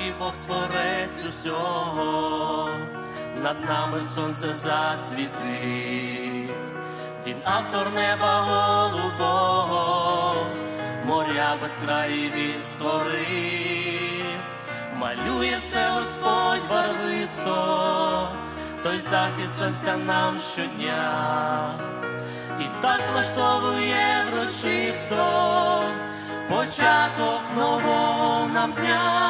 великий Бог творець усього, над нами сонце засвітив, він автор неба голубого, моря безкраї він створив, малює все Господь барвисто, той захід сонця нам щодня. І так влаштовує врочисто. Початок нового нам дня.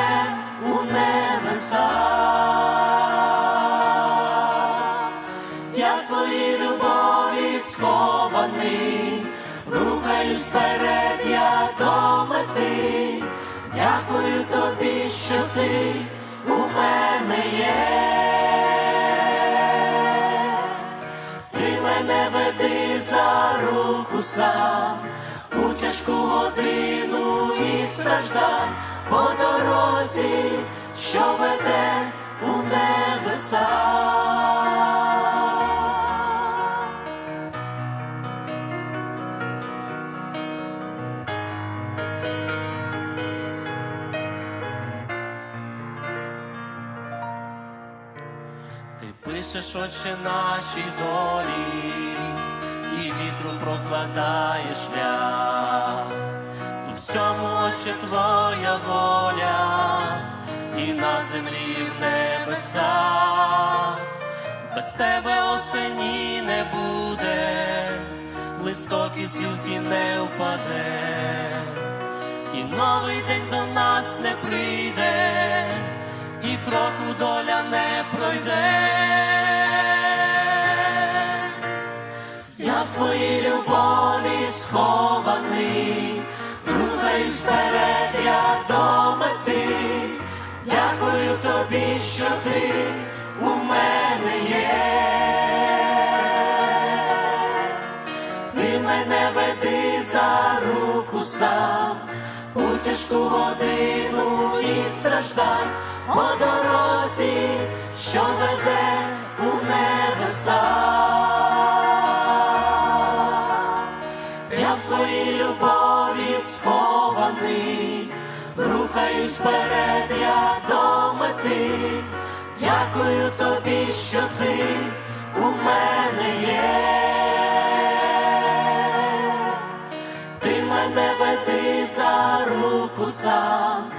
Я в твоїй любові схований, рухаюсь вперед, я до мети. Дякую тобі, що ти у мене є. Ти мене веди за руку сам у тяжку годину і страждань по дорозі, що веде у небеса. Ти пишеш очі нашій долі, і вітру прокладає шлях. У всьому очі твоя воля, і на землі, і в небесах. Без тебе осені не буде, листок із гілки не впаде, і новий день до нас не прийде, і кроку доля не пройде. Тобі, що ти у мене є. Ти мене веди за руку сам у тяжку годину і страждань по дорозі, що веде у небеса. Я в твоїй любові схований, рухаюсь вперед, я до ти, дякую тобі, що ти у мене є, ти мене веди за руку сам,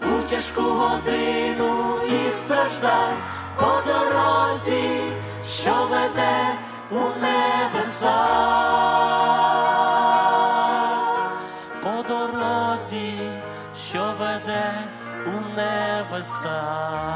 у тяжку годину і страждань. По дорозі, що веде у небеса, по дорозі, що веде у небеса